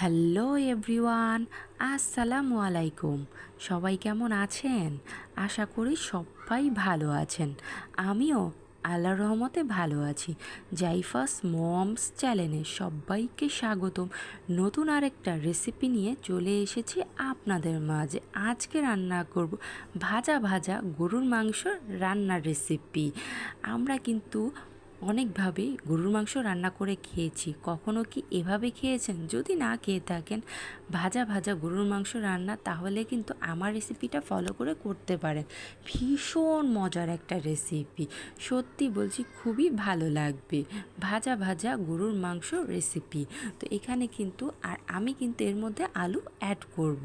Hello everyone, আসসালামু আলাইকুম। সবাই কেমন আছেন? আশা করি সবাই ভালো আছেন। আমিও আল্লাহর রহমতে ভালো আছি। জাইফাস মমস চ্যানেলে সবাইকে স্বাগতম। নতুন আরেকটা রেসিপি নিয়ে চলে এসেছি আপনাদের মাঝে। আজকে রান্না করব ভাজা ভাজা গরুর মাংস রান্নার রেসিপি। আমরা কিন্তু অনেকভাবে গরুর মাংস রান্না করে খেয়েছি। কখনো কি এভাবে খেয়েছেন? যদি না খেয়ে থাকেন, ভাজা ভাজা গরুর মাংস রান্না, তাহলে কিন্তু আমার রেসিপিটা ফলো করে করতে পারেন। ভীষণ মজার একটা রেসিপি সত্যি বলছি, খুবই ভালো লাগবে। ভাজা ভাজা গরুর মাংস রেসিপি তো এখানে কিন্তু, আর আমি কিন্তু এর মধ্যে আলু অ্যাড করব।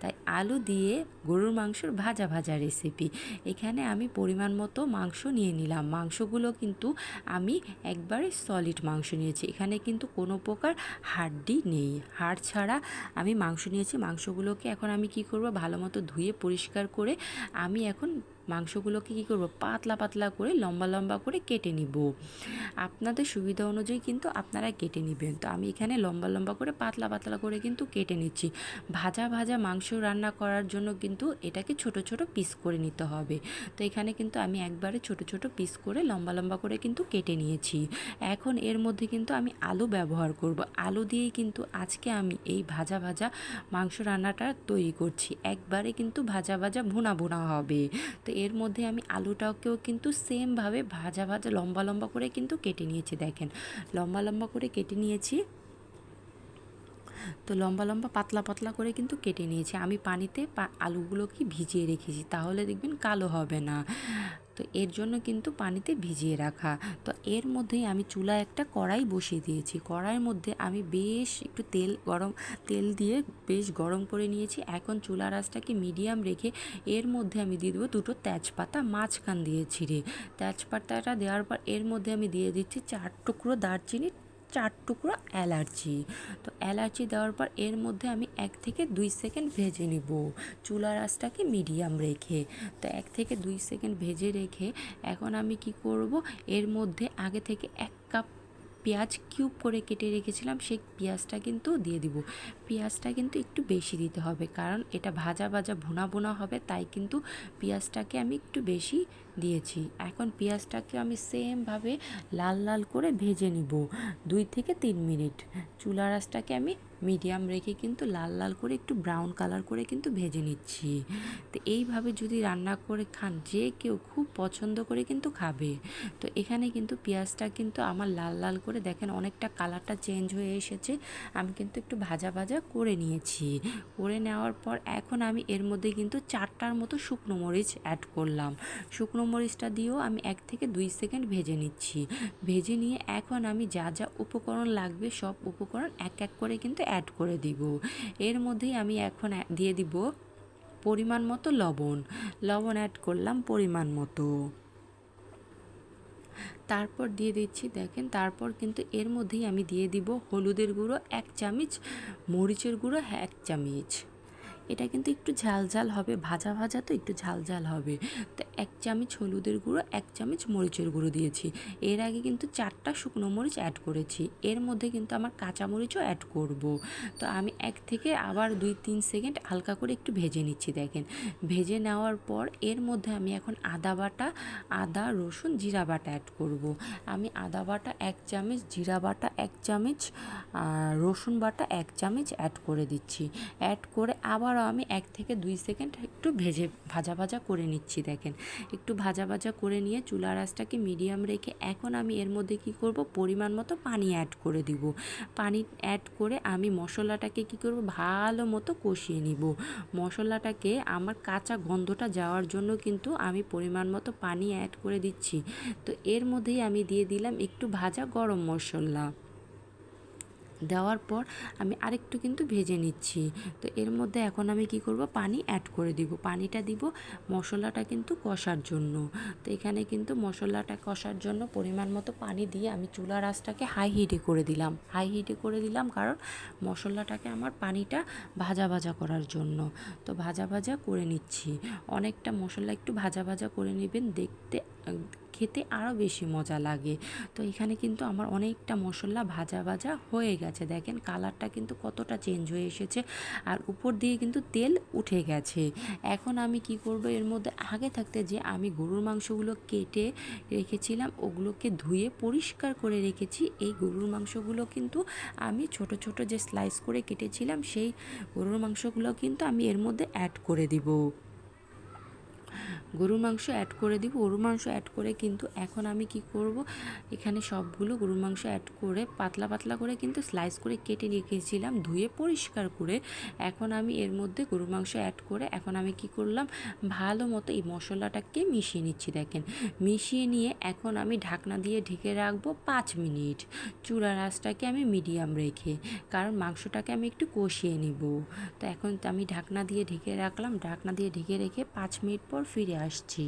তাই আলু দিয়ে গরুর মাংসর ভাজা ভাজা রেসিপি এখানে আমি পরিমাণ মতো মাংস নিয়ে নিলাম। মাংসগুলো কিন্তু আমি একবারে সলিড মাংস নিয়েছি। এখানে কিন্তু কোনো প্রকার হাড্ডি নেই। হাড় ছাড়া আমি মাংস নিয়েছি। মাংসগুলোকে এখন আমি কি করব? ভালো মতো ধুয়ে পরিষ্কার করে আমি এখন মাংসগুলোকে কী করব? পাতলা পাতলা করে, লম্বা লম্বা করে কেটে নিব। আপনাদের সুবিধা অনুযায়ী কিন্তু আপনারা কেটে নেবেন। তো আমি এখানে লম্বা লম্বা করে, পাতলা পাতলা করে কিন্তু কেটে নিচ্ছি। ভাজা ভাজা মাংস রান্না করার জন্য কিন্তু এটাকে ছোট ছোট পিস করে নিতে হবে। তো এখানে কিন্তু আমি একবারে ছোট ছোট পিস করে, লম্বা লম্বা করে কিন্তু কেটে নিয়েছি। এখন এর মধ্যে কিন্তু আমি আলু ব্যবহার করব। আলু দিয়েই কিন্তু আজকে আমি এই ভাজা ভাজা মাংস রান্নাটা তৈরি করছি। একবারে কিন্তু ভাজা ভাজা ভুনা ভুনা হবে। তো এর মধ্যে আমি আলুটাকেও কিন্তু সেমভাবে ভাজা ভাজা লম্বা লম্বা করে কিন্তু কেটে নিয়েছি, দেখেন। লম্বা লম্বা করে কেটে নিয়েছি। তো লম্বা লম্বা পাতলা পাতলা করে কিন্তু কেটে নিয়েছি। আমি পানিতে আলুগুলোকে ভিজিয়ে রেখেছি, তাহলে দেখবেন কালো হবে না। তো এর জন্য কিন্তু পানিতে ভিজিয়ে রাখা। তো এর মধ্যেই আমি চুলা একটা কড়াই বসিয়ে দিয়েছি। কড়াইয়ের মধ্যে আমি বেশ একটু তেল গরম, তেল দিয়ে বেশ গরম করে নিয়েছি। এখন চুলা রাসটাকে মিডিয়াম রেখে এর মধ্যে আমি দিয়ে দেবো দুটো তেজপাতা মাঝখান দিয়ে ছিঁড়ে। তেজপাতাটা দেওয়ার পর এর মধ্যে আমি দিয়ে দিচ্ছি চার টুকরো দারচিনি চার টুকরো অ্যালার্জি তো অ্যালার্জি দেওয়ার পর এর মধ্যে আমি এক থেকে দুই সেকেন্ড ভেজে নিব। চুলার আঁচটাকে মিডিয়াম রেখে। তো এক থেকে দুই সেকেন্ড ভেজে রেখে এখন আমি কি করব? এর মধ্যে আগে থেকে এক কাপ পেঁয়াজ কিউব করে কেটে রেখেছিলাম, সেই পেঁয়াজটা কিন্তু দিয়ে দিব। পেঁয়াজটা কিন্তু একটু বেশি দিতে হবে, কারণ এটা ভাজা ভাজা ভুনা ভুনা হবে, তাই কিন্তু পেঁয়াজটাকে আমি একটু বেশি দিয়েছি। এখন পেঁয়াজটাকে আমি সেমভাবে লাল লাল করে ভেজে নিব, দুই থেকে তিন মিনিট। চুলা রাসটাকে আমি মিডিয়াম রেখে কিন্তু লাল লাল করে একটু ব্রাউন কালার করে কিন্তু ভেজে নিচ্ছি। তো এইভাবে যদি রান্না করে খান, যে কেউ খুব পছন্দ করে কিন্তু খাবে। তো এখানে কিন্তু পেঁয়াজটা কিন্তু আমার লাল লাল করে দেখেন অনেকটা কালারটা চেঞ্জ হয়ে এসেছে, আমি কিন্তু একটু ভাজা ভাজা করে নিয়েছি। করে নেওয়ার পর এখন আমি এর মধ্যে কিন্তু চারটার মতো শুকনো মরিচ অ্যাড করলাম। শুকনো মরিচটা দিয়েও আমি এক থেকে দুই সেকেন্ড ভেজে নিচ্ছি। ভেজে নিয়ে এখন আমি যা যা উপকরণ লাগবে সব উপকরণ এক এক করে কিন্তু অ্যাড করে দিব। এর মধ্যেই আমি এখন দিয়ে দিব পরিমাণ মতো লবণ। লবণ অ্যাড করলাম পরিমাণ মতো। তারপর দিয়ে দিচ্ছি, দেখেন, তারপর কিন্তু এর মধ্যেই আমি দিয়ে দিব হলুদের গুঁড়ো এক চামচ, মরিচের গুঁড়ো এক চামচ। এটা কিন্তু একটু ঝাল ঝাল হবে, ভাজা ভাজা তো একটু ঝাল ঝাল হবে। তো এক চামচ হলুদের গুঁড়ো, এক চামচ মরিচের গুঁড়ো দিয়েছি। এর আগে কিন্তু চারটা শুকনো মরিচ অ্যাড করেছি। এর মধ্যে কিন্তু আমার কাঁচা মরিচও অ্যাড করব। তো আমি এক থেকে আবার দুই তিন সেকেন্ড হালকা করে একটু ভেজে নিচ্ছি, দেখেন। ভেজে নেওয়ার পর এর মধ্যে আমি এখন আদা বাটা, আদা, রসুন, জিরা বাটা অ্যাড করব। আমি আদা বাটা এক চামচ, জিরা বাটা এক চামচ আর রসুন বাটা এক চামচ অ্যাড করে দিচ্ছি। অ্যাড করে আবার আবারও আমি এক থেকে দুই সেকেন্ড একটু ভেজে ভাজা ভাজা করে নিচ্ছি, দেখেন। একটু ভাজা ভাজা করে নিয়ে চুলা রাসটাকে মিডিয়াম রেখে এখন আমি এর মধ্যে কি করব? পরিমাণ মতো পানি অ্যাড করে দিব। পানি অ্যাড করে আমি মশলাটাকে কি করব? ভালো মতো কষিয়ে নিব। মশলাটাকে আমার কাঁচা গন্ধটা যাওয়ার জন্য কিন্তু আমি পরিমাণ মতো পানি অ্যাড করে দিচ্ছি। তো এর মধ্যেই আমি দিয়ে দিলাম একটু ভাজা গরম মশলা। দেওয়ার পর আমি আরেকটু কিন্তু ভেজে নিচ্ছি। তো এর মধ্যে এখন আমি কি করব? পানি অ্যাড করে দিব। পানিটা দিব মশলাটা কিন্তু কষার জন্য। তো এখানে কিন্তু মশলাটা কষার জন্য পরিমাণ মতো পানি দিয়ে আমি চুলা রাসটাকে হাই হিটে করে দিলাম। হাই হিটে করে দিলাম কারণ মশলাটাকে আমার পানিটা ভাজা ভাজা করার জন্য। তো ভাজা ভাজা করে নিচ্ছি। অনেকটা মশলা একটু ভাজা ভাজা করে নেবেন। দেখতে খেতে আরও বেশি মজা লাগে। তো এখানে কিন্তু আমার অনেকটা মশলা ভাজা ভাজা হয়ে গেছে। দেখেন কালারটা কিন্তু কতটা চেঞ্জ হয়ে এসেছে আর উপর দিয়ে কিন্তু তেল উঠে গেছে। এখন আমি কি করব? এর মধ্যে আগে থাকতে যে আমি গরুর মাংসগুলো কেটে রেখেছিলাম, ওগুলোকে ধুয়ে পরিষ্কার করে রেখেছি। এই গরুর মাংসগুলো কিন্তু আমি ছোট ছোট যে স্লাইস করে কেটেছিলাম, সেই গরুর মাংসগুলো কিন্তু আমি এর মধ্যে অ্যাড করে দিব। গরুর মাংস অ্যাড করে দিব। গরুর মাংস অ্যাড করে কিন্তু এখন আমি কি করব? এখানে সবগুলো গরুর মাংস অ্যাড করে পাতলা পাতলা করে কিন্তু স্লাইস করে কেটে রেখেছিলাম, ধুয়ে পরিষ্কার করে। এখন আমি এর মধ্যে গরুর মাংস অ্যাড করে এখন আমি কি করলাম? ভালো মতো এই মশলাটাকে মিশিয়ে নিচ্ছি দেখেন। মিশিয়ে নিয়ে এখন আমি ঢাকনা দিয়ে ঢেকে রাখব পাঁচ মিনিট। চুলার আঁচটাকে আমি মিডিয়াম রেখে, কারণ মাংসটাকে আমি একটু কষিয়ে নিব। তো এখন আমি ঢাকনা দিয়ে ঢেকে রাখলাম। ঢাকনা দিয়ে ঢেকে রেখে পাঁচ মিনিট পর ফিরে আসছি।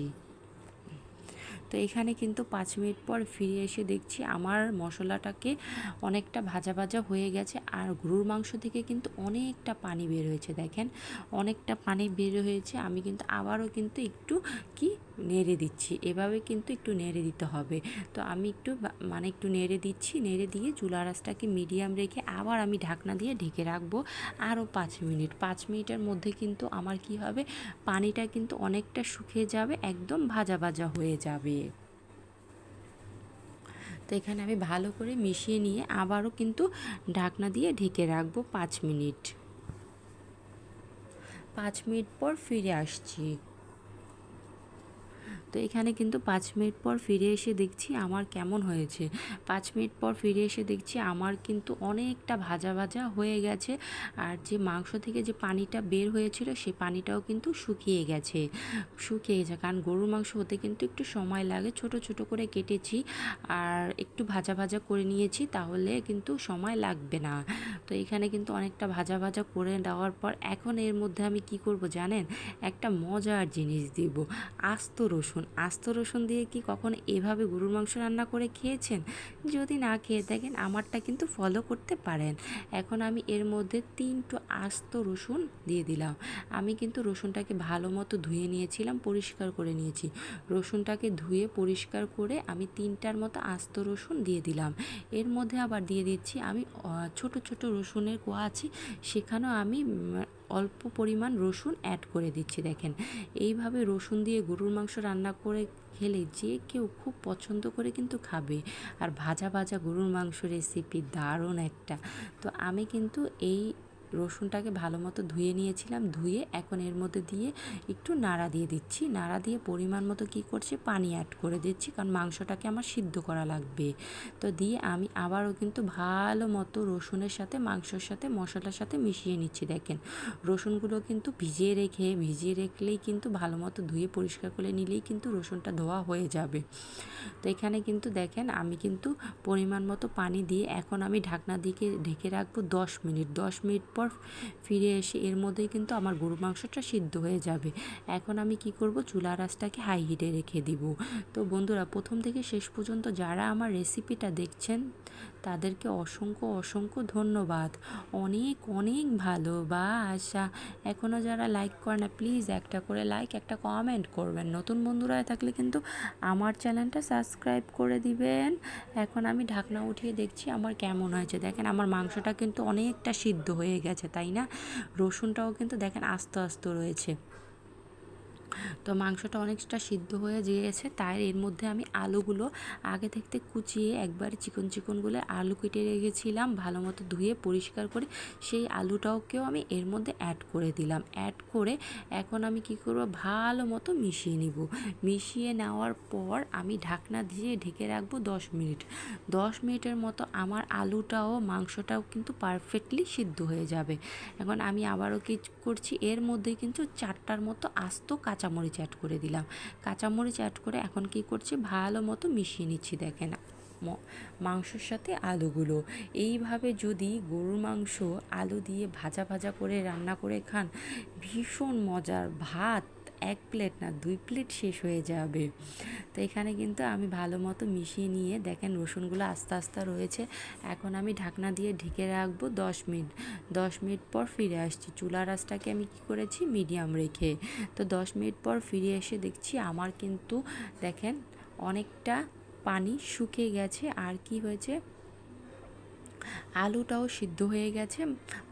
তো এখানে কিন্তু পাঁচ মিনিট পর ফিরে এসে দেখছি আমার মশলাটাকে অনেকটা ভাজা ভাজা হয়ে গেছে আর গরুর মাংস থেকে কিন্তু অনেকটা পানি বের হয়েছে, দেখেন। অনেকটা পানি বের হয়েছে। আমি কিন্তু আবারও কিন্তু একটু কি নেড়ে দিচ্ছি। এভাবে কিন্তু একটু নেড়ে দিতে হবে। তো আমি একটু মানে একটু নেড়ে দিচ্ছি, নেড়ে দিয়ে চুলা রাসটাকে মিডিয়াম রেখে আবার আমি ঢাকনা দিয়ে ঢেকে রাখব আরও পাঁচ মিনিট। পাঁচ মিনিটের মধ্যে কিন্তু আমার কি হবে? পানিটা কিন্তু অনেকটা শুকিয়ে যাবে, একদম ভাজা ভাজা হয়ে যাবে। তো এখানে আমি ভালো করে মিশিয়ে নিয়ে আবারও কিন্তু ঢাকনা দিয়ে ঢেকে রাখব পাঁচ মিনিট। পাঁচ মিনিট পর ফিরে আসছি। তো এখানে কিন্তু পাঁচ মিনিট পর ফিরে এসে দেখছি আমার কেমন হয়েছে। পাঁচ মিনিট পর ফিরে এসে দেখছি আমার কিন্তু অনেকটা ভাজা ভাজা হয়ে গেছে আর যে মাংস থেকে যে পানিটা বের হয়েছিল সে পানিটাও কিন্তু শুকিয়ে গেছে। শুকিয়ে গেছে, কারণ গরুর মাংস হতে কিন্তু একটু সময় লাগে। ছোট ছোট করে কেটেছি আর একটু ভাজা ভাজা করে নিয়েছি, তাহলে কিন্তু সময় লাগবে না। তো এখানে কিন্তু অনেকটা ভাজা ভাজা করে দেওয়ার পর এখন এর মধ্যে আমি কি করব জানেন? একটা মজার জিনিস দিব, আস্ত রসুন। রসুন আস্ত রসুন দিয়ে কি কখনো এভাবে গরুর মাংস রান্না করে খেয়েছেন? যদি না খেয়ে থাকেন, আমারটা কিন্তু ফলো করতে পারেন। এখন আমি এর মধ্যে তিনটু আস্ত রসুন দিয়ে দিলাম। আমি কিন্তু রসুনটাকে ভালো মতো ধুয়ে নিয়েছিলাম, পরিষ্কার করে নিয়েছি। রসুনটাকে ধুয়ে পরিষ্কার করে আমি তিনটার মতো আস্ত রসুন দিয়ে দিলাম। এর মধ্যে আবার দিয়ে দিচ্ছি আমি ছোট ছোট রসুনের কোয়া আছে, সেখানেও আমি অল্প পরিমাণ রসুন অ্যাড করে দিচ্ছি, দেখেন। এইভাবে রসুন দিয়ে গরুর মাংস রান্না করে খেলে যে কেউ খুব পছন্দ করে কিন্তু খাবে। আর ভাজা ভাজা গরুর মাংস রেসিপি দারুণ একটা। তো আমি কিন্তু এই রসুনটাকে ভালো মতো ধুয়ে নিয়েছিলাম, ধুয়ে এখন এর মধ্যে দিয়ে একটু নাড়া দিয়ে দিচ্ছি। নাড়া দিয়ে পরিমাণ মতো কি করছি? পানি অ্যাড করে দিচ্ছি, কারণ মাংসটাকে আমার সিদ্ধ করা লাগবে। তো দিয়ে আমি আবারও কিন্তু ভালো মতো রসুনের সাথে, মাংসর সাথে, মশলার সাথে মিশিয়ে নিচ্ছি। দেখেন, রসুনগুলো কিন্তু ভিজিয়ে রেখে, ভিজিয়ে রেখলেই কিন্তু ভালো মতো ধুয়ে পরিষ্কার করে নিলেই কিন্তু রসুনটা ধোয়া হয়ে যাবে। তো এখানে কিন্তু দেখেন, আমি কিন্তু পরিমাণ মতো পানি দিয়ে এখন আমি ঢাকনা দিকে ঢেকে রাখব দশ মিনিট। দশ মিনিট পর ফিরে এসে এর মধ্যেই কিন্তু আমার গরু মাংসটা সিদ্ধ হয়ে যাবে। এখন আমি কি করব? চুলা রাসটাকে হাই হিটে রেখে দিব। তো বন্ধুরা, প্রথম থেকে শেষ পর্যন্ত যারা আমার রেসিপিটা দেখছেন, তাদেরকে অসংখ্য অসংখ্য ধন্যবাদ। অনেক অনেক ভালো ভালোবাসা। এখনও যারা লাইক করে না প্লিজ একটা করে লাইক একটা কমেন্ট করবেন। নতুন বন্ধুরা থাকলে কিন্তু আমার চ্যানেলটা সাবস্ক্রাইব করে দিবেন। এখন আমি ঢাকনা উঠিয়ে দেখছি আমার কেমন হয়েছে। দেখেন, আমার মাংসটা কিন্তু অনেকটা সিদ্ধ হয়ে গেছে। তাই না? রসুনটাও কিন্তু দেখেন আস্ত আস্ত রয়েছে। তো মাংসটা অনেকটা সিদ্ধ হয়ে গিয়েছে তাই এর মধ্যে আমি আলুগুলো আগে থাকতে কুচিয়ে একবার চিকন চিকনগুলো আলু কেটে রেখেছিলাম, ভালো মতো ধুয়ে পরিষ্কার করে সেই আলুটাকেও আমি এর মধ্যে অ্যাড করে দিলাম। অ্যাড করে এখন আমি কি করব? ভালো মতো মিশিয়ে নিব। মিশিয়ে নেওয়ার পর আমি ঢাকনা দিয়ে ঢেকে রাখব দশ মিনিট। দশ মিনিটের মতো আমার আলুটাও, মাংসটাও কিন্তু পারফেক্টলি সিদ্ধ হয়ে যাবে। এখন আমি আবারও কি করছি? এর মধ্যে কিন্তু চারটার মতো আস্ত কাঁচামরিচ অ্যাড করে দিলাম। কাঁচামরিচ অ্যাড করে এখন কি করছি? ভালো মতো মিশিয়ে নিচ্ছি, দেখেন। মাংসর সাথে আলুগুলো। এইভাবে যদি গরুর মাংস আলু দিয়ে ভাজা ভাজা করে রান্না করে খান, ভীষণ মজার। ভাত এক প্লেট না, দুই প্লেট শেষ হয়ে যাবে। তো এখানে কিন্তু আমি ভালো মতো মিশিয়ে নিয়ে দেখেন রসুনগুলো আস্তে আস্তে রয়েছে। এখন আমি ঢাকনা দিয়ে ঢেকে রাখব দশ মিনিট। দশ মিনিট পর ফিরে আসছি। চুলা রাসটাকে আমি কি করেছি? মিডিয়াম রেখে। তো দশ মিনিট পর ফিরে এসে দেখছি আমার কিন্তু দেখেন অনেকটা পানি শুকিয়ে গেছে। আর কি হয়েছে? আলুটাও সিদ্ধ হয়ে গেছে,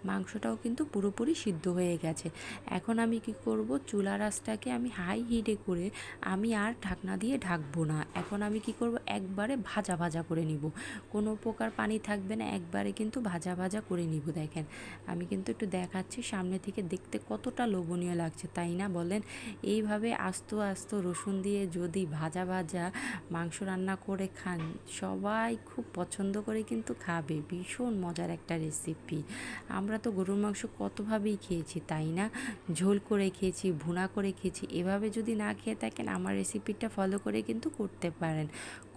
মাংসটাও কিন্তু পুরোপুরি সিদ্ধ হয়ে গেছে। এখন আমি কি করব? চুলা রাসটাকে আমি হাই হিটে করে আমি আর ঢাকনা দিয়ে ঢাকবো না। এখন আমি কি করব? একবারে ভাজা ভাজা করে নিব। কোনো প্রকার পানি থাকবে না, একবারে কিন্তু ভাজা ভাজা করে নিব, দেখেন। আমি কিন্তু একটু দেখাচ্ছি, সামনে থেকে দেখতে কতটা লোভনীয় লাগছে, তাই না বলেন? এইভাবে আস্ত আস্ত রসুন দিয়ে যদি ভাজা ভাজা মাংস রান্না করে খান, সবাই খুব পছন্দ করে কিন্তু খাবে। ভীষণ মজার একটা রেসিপি আমরা তো গরুর মাংস কতভাবেই খেয়েছি, তাই না? ঝোল করে খেয়েছি, ভুনা করে খেয়েছি, এভাবে যদি না খেয়ে থাকেন, আমার রেসিপিটা ফলো করে কিন্তু করতে পারেন।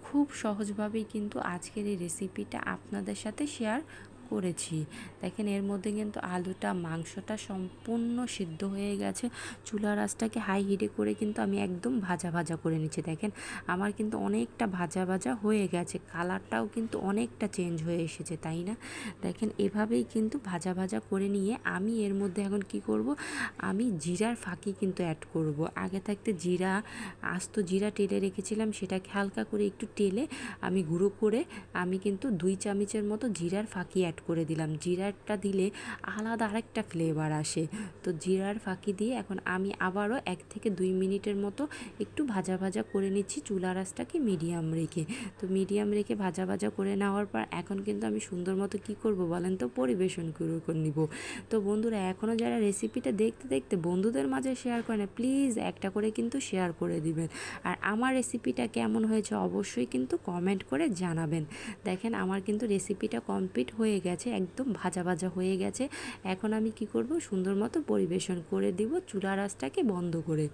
খুব সহজভাবেই কিন্তু আজকের এই রেসিপিটা আপনাদের সাথে শেয়ার করেছি। দেখেন, এর মধ্যে কিন্তু আলুটা, মাংসটা সম্পূর্ণ সিদ্ধ হয়ে গেছে। চুলা রাসটাকে হাই হিটে করে কিন্তু আমি একদম ভাজা ভাজা করে নিচ্ছি। দেখেন, আমার কিন্তু অনেকটা ভাজা ভাজা হয়ে গেছে। কালারটাও কিন্তু অনেকটা চেঞ্জ হয়ে এসেছে, তাই না? দেখেন, এভাবেই কিন্তু ভাজা ভাজা করে নিয়ে আমি এর মধ্যে এখন কি করব? আমি জিরার ফাঁকি কিন্তু অ্যাড করব। আগে থাকতে জিরা, আস্ত জিরা টেলে রেখেছিলাম, সেটাকে হালকা করে একটু টেলে আমি গুঁড়ো করে আমি কিন্তু দুই চামচের মতো জিরার ফাঁকি অ্যাড করে দিলাম। জিরাটা দিলে আলাদা আরেকটা ফ্লেভার আসে। তো জিরার ফাঁকি দিয়ে এখন আমি আবারও এক থেকে দুই মিনিটের মতো একটু ভাজা ভাজা করে নিচ্ছি চুলা রাসটাকে মিডিয়াম রেখে। তো মিডিয়াম রেখে ভাজা ভাজা করে নেওয়ার পর এখন কিন্তু আমি সুন্দর মতো কী করব বলেন তো? পরিবেশন করে নিব। তো বন্ধুরা এখনও যারা রেসিপিটা দেখতে দেখতে বন্ধুদের মাঝে শেয়ার করে না প্লিজ একটা করে কিন্তু শেয়ার করে দিবেন। আর আমার রেসিপিটা কেমন হয়েছে অবশ্যই কিন্তু কমেন্ট করে জানাবেন। দেখেন, আমার কিন্তু রেসিপিটা কমপ্লিট হয়ে গেছে। একদম ভাজা ভাজা হয়ে গেছে। এখন আমি কি করব? সুন্দর মতো পরিবেশন করে দিব চুলা রাসটাকে বন্ধ করে।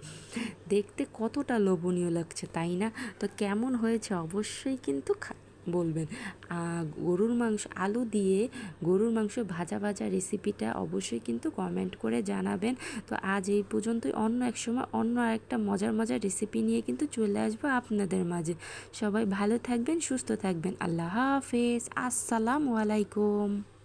দেখতে কতটা লোভনীয় লাগছে, তাই না? তো কেমন হয়েছে অবশ্যই কিন্তু বলবেন। গরুর মাংস, আলু দিয়ে গরুর মাংস ভাজা ভাজা রেসিপিটা অবশ্যই কিন্তু কমেন্ট করে জানাবেন। তো আজ এই পর্যন্তই। অন্য এক সময় অন্য একটা মজার মজার রেসিপি নিয়ে কিন্তু চলে আসব আপনাদের মাঝে। সবাই ভালো থাকবেন, সুস্থ থাকবেন। আল্লাহ হাফেজ। আসসালামু আলাইকুম।